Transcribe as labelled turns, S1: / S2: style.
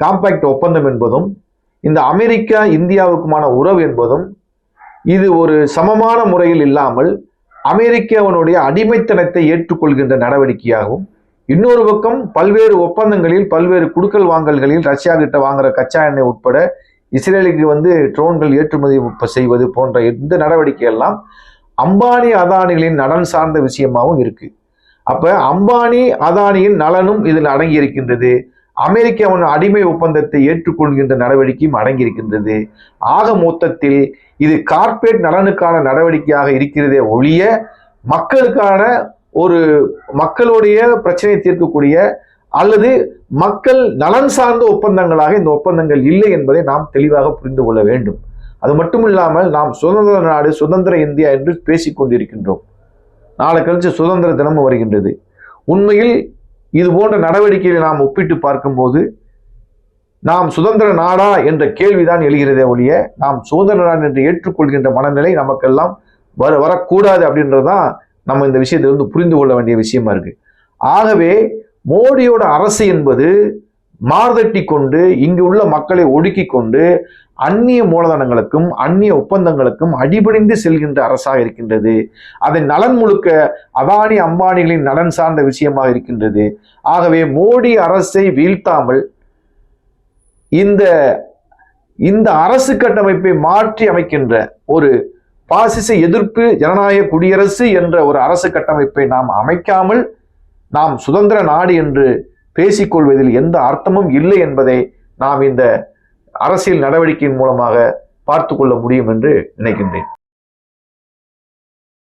S1: Compact ஒப்பந்தம் என்பதும் இந்த அமெரிக்கா இந்தியாவுக்குமான உறவு என்பதும் இது ஒரு சமமான முறையில் இல்லாமல் அமெரிக்காவினுடைய அடிமைத்தனத்தை ஏற்றுக்கொள்கின்ற நடவடிக்கையாகவும் இன்னொரு பக்கம் பல்வேறு ஒப்பந்தங்களில் பல்வேறு குடுக்கல் வாங்கல்களில் ரஷ்யா கிட்ட வாங்குற கச்சா எண்ணெய் உட்பட இஸ்ரேலுக்கு வந்து ட்ரோன்கள் ஏற்றுமதி செய்வது போன்ற இந்த நடவடிக்கை எல்லாம் அம்பானி அதானிகளின் நலன் சார்ந்த விஷயமாகவும் இருக்கு. அப்ப அம்பானி அதானியின் நலனும் இதில் அடங்கி இருக்கின்றது அமெரிக்காவின் அடிமை ஒப்பந்தத்தை ஏற்றுக்கொள்கின்ற நடவடிக்கையும் அடங்கியிருக்கின்றது. ஆக மொத்தத்தில் இது கார்ப்பரேட் நலனுக்கான நடவடிக்கையாக இருக்கிறதே ஒழிய மக்களுக்கான ஒரு மக்களுடைய பிரச்சனையை தீர்க்கக்கூடிய அல்லது மக்கள் நலன் சார்ந்த ஒப்பந்தங்களாக இந்த ஒப்பந்தங்கள் இல்லை என்பதை நாம் தெளிவாக புரிந்து கொள்ள வேண்டும். அது மட்டும் இல்லாமல் நாம் சுதந்திர நாடு சுதந்திர இந்தியா என்று பேசிக் கொண்டிருக்கின்றோம் நாளை கழிச்சு சுதந்திர தினமும் வருகின்றது. உண்மையில் இது போன்ற நடவடிக்கைகளை நாம் ஒப்பிட்டு பார்க்கும்போது நாம் சுதந்திர நாடா என்ற கேள்விதான் எழுகிறதே ஒழிய நாம் சுதந்திர நாடு என்று ஏற்றுக்கொள்கின்ற மனநிலை நமக்கெல்லாம் வர வரக்கூடாது அப்படின்றதான் நம்ம இந்த விஷயத்தை வந்து புரிந்து கொள்ள வேண்டிய விஷயமா இருக்கு. ஆகவே மோடியோட அரசு என்பது மார்தட்டி கொண்டு இங்கு உள்ள மக்களை ஒடுக்கி கொண்டு அந்நிய மூலதனங்களுக்கும் அந்நிய ஒப்பந்தங்களுக்கும் அடிபணிந்து செல்கின்ற அரசாக இருக்கின்றது. அதன் நலன் முழுக்க அதானி அம்பானிகளின் நலன் சார்ந்த விஷயமாக இருக்கின்றது. ஆகவே மோடி அரசை வீழ்த்தாமல் இந்த இந்த அரசு கட்டமைப்பை மாற்றி அமைக்கின்ற ஒரு பாசிச எதிர்ப்பு ஜனநாயக குடியரசு என்ற ஒரு அரசு கட்டமைப்பை நாம் அமைக்காமல் நாம் சுதந்திர நாடு என்று பேசிக்கொள்வதில் எந்த அர்த்தமும் இல்லை என்பதை நாம் இந்த அரசியல் நடவடிக்கையின் மூலமாக பார்த்து கொள்ள முடியும் என்று நினைக்கின்றேன்.